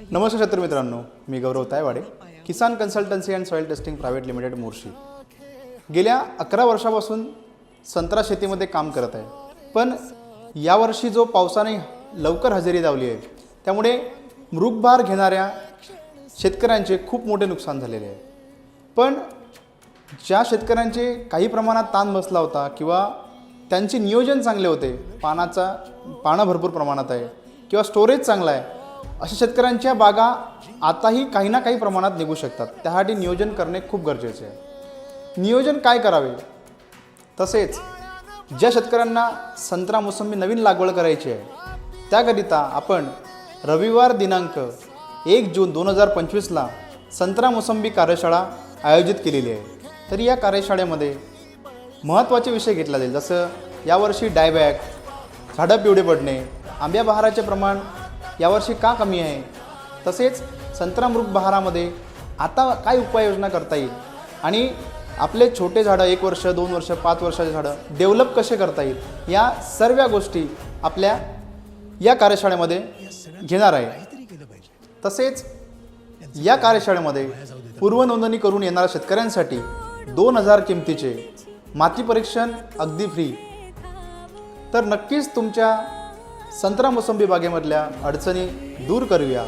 नमस्कार शेतकरी मित्रांनो मी Gaurav Taywade Kisan consultancy and soil testing private limited Morshi गेल्या अकरा वर्षापासून संत्रा शेतीमध्ये काम करत आहे. पण यावर्षी जो पावसाने लवकर हजेरी लावली आहे त्यामुळे मृगभार घेणाऱ्या शेतकऱ्यांचे खूप मोठे नुकसान झालेले आहे. पण ज्या शेतकऱ्यांचे काही प्रमाणात ताण बसला होता किंवा त्यांचे नियोजन चांगले होते पानाचा पानं भरपूर प्रमाणात आहे किंवा स्टोरेज चांगला आहे अशा शेतकऱ्यांच्या बागा आताही काही ना काही प्रमाणात निघू शकतात. त्यासाठी नियोजन करणे खूप गरजेचे आहे. नियोजन काय करावे? तसेच ज्या शेतकऱ्यांना संत्रा मोसंबी नवीन लागवड करायची आहे त्याकरिता आपण रविवार दिनांक एक जून दोन हजार पंचवीसला संत्रा मोसंबी कार्यशाळा आयोजित केलेली आहे. तर या कार्यशाळेमध्ये महत्त्वाचे विषय घेतला जाईल. जसं यावर्षी डायबॅक झाडं पिवळे पडणे आंब्या बहाराचे प्रमाण यावर्षी का कमी आहे? तसेच संत्रा मृग बहारामध्ये आता काय उपाययोजना करता येईल? आणि आपले छोटे झाडं एक वर्ष दोन वर्ष पाच वर्षाचे झाडं डेव्हलप कसे करता येईल? या सर्व गोष्टी आपल्या या कार्यशाळेमध्ये घेणार आहे. तसेच या कार्यशाळेमध्ये पूर्वनोंदणी करून येणाऱ्या शेतकऱ्यांसाठी दोन हजार किमतीचे माती परीक्षण अगदी फ्री तर नक्कीच तुमच्या संत्रा मोसंबी बागेमधल्या अडचणी दूर करूया.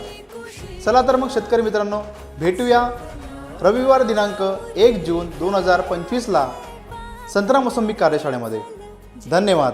चला तर मग शेतकरी मित्रांनो भेटूया रविवार दिनांक एक जून दोन हजार पंचवीसला संत्रा मोसंबी कार्यशाळेमध्ये. धन्यवाद.